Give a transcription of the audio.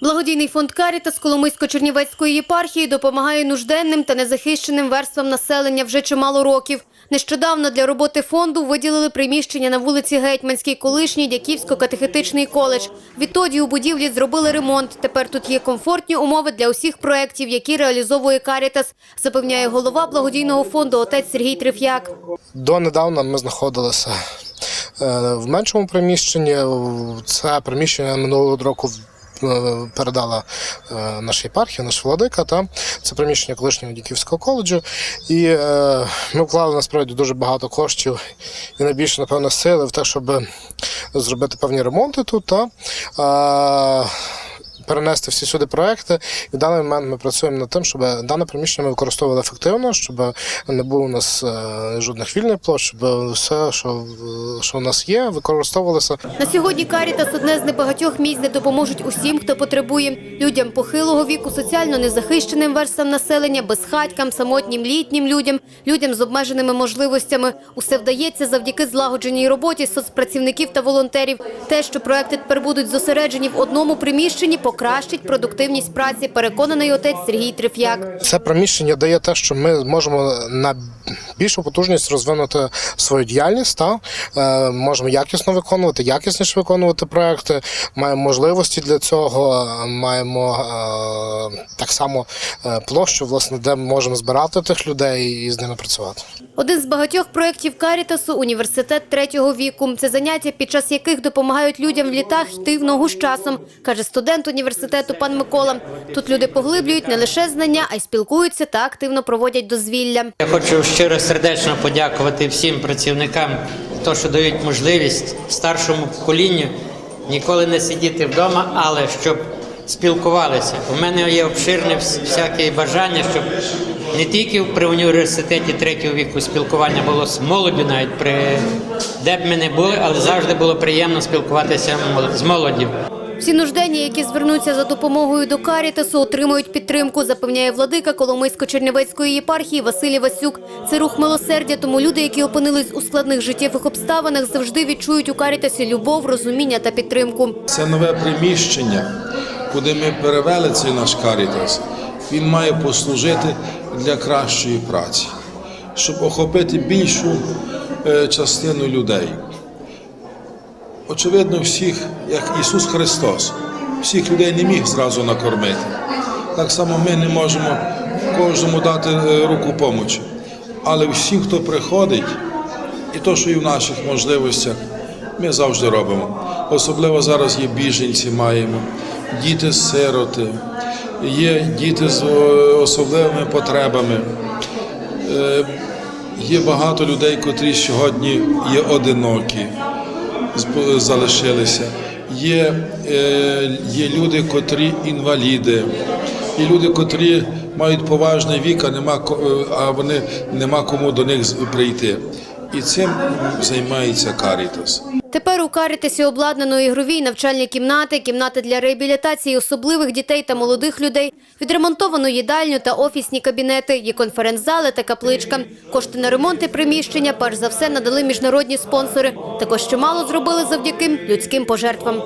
Благодійний фонд «Карітас» Коломийсько-Чернівецької єпархії допомагає нужденним та незахищеним верствам населення вже чимало років. Нещодавно для роботи фонду виділили приміщення на вулиці Гетьманській, колишній Дяківсько-катехетичний коледж. Відтоді у будівлі зробили ремонт. Тепер тут є комфортні умови для усіх проєктів, які реалізовує «Карітас», запевняє голова благодійного фонду отець Сергій Триф'як. Донедавна ми знаходилися е, в меншому приміщенні. Це приміщення минулого року передала е, наша єпархія, наш владика. Та це приміщення колишнього Діківського коледжу. І е, ми вклали насправді дуже багато коштів і найбільше, напевно, сили в те, щоб зробити певні ремонти тут. Та, е, перенести всі сюди проекти. І в даний момент ми працюємо над тим, щоб дане приміщення ми використовували ефективно, щоб не було у нас е, жодних вільних площ, щоб все, що, що у нас є, використовувалося На сьогодні «Карітас» – одне з небагатьох місць, де допоможуть усім, хто потребує. Людям похилого віку, соціально незахищеним верствам населення, безхатькам, самотнім літнім людям, людям з обмеженими можливостями. Усе вдається завдяки злагодженій роботі соцпрацівників та волонтерів. Те, що проекти тепер будуть зосереджені в одному приміщенні, покращить продуктивність праці, переконаний отець Сергій Триф'як. Це приміщення дає те, що ми можемо на більшу потужність розвинути свою діяльність. Та е, можемо якісно виконувати, якісніше виконувати проекти. Маємо можливості для цього. Маємо е, так само е, площу, власне, де ми можемо збирати тих людей і з ними працювати. Один з багатьох проєктів «Карітасу» – університет третього віку. Це заняття, під час яких допомагають людям в літах йти в ногу з часом, каже студент університету пан Микола. Тут люди поглиблюють не лише знання, а й спілкуються та активно проводять дозвілля. Я хочу щиро сердечно подякувати всім працівникам, то, що дають можливість старшому поколінню ніколи не сидіти вдома, але щоб спілкувалися. У мене є обширне всяке бажання, щоб не тільки при університеті третього віку спілкування було з молоддю, навіть при де б ми не були, але завжди було приємно спілкуватися з молоддю. Всі нужденні, які звернуться за допомогою до «Карітасу», отримують підтримку, запевняє владика Коломийсько-Чернівецької єпархії Василій Васюк. Це рух милосердя, тому люди, які опинились у складних життєвих обставинах, завжди відчують у «Карітасі» любов, розуміння та підтримку. Це нове приміщення, куди ми перевели цей наш карітас. Він має послужити для кращої праці, щоб охопити більшу е, частину людей. Очевидно, всіх, як Ісус Христос, всіх людей не міг зразу накормити. Так само ми не можемо кожному дати е, руку помочі. Але всім, хто приходить, і то, що і в наших можливостях, ми завжди робимо. Особливо зараз є біженці, маємо, діти-сироти, є діти з е, особливими потребами. Е, Є багато людей, котрі сьогодні є одинокі, залишилися. Є, е, є люди, котрі інваліди, і люди, котрі мають поважний вік, а нема, е, а вони нема кому до них прийти. І цим займається Карітас. Тепер у «Карітасі» обладнано ігрові навчальні кімнати, кімнати для реабілітації особливих дітей та молодих людей, відремонтовано їдальню та офісні кабінети, є конференц-зали та капличка. Кошти на ремонти приміщення перш за все надали міжнародні спонсори. Також чимало зробили завдяки людським пожертвам.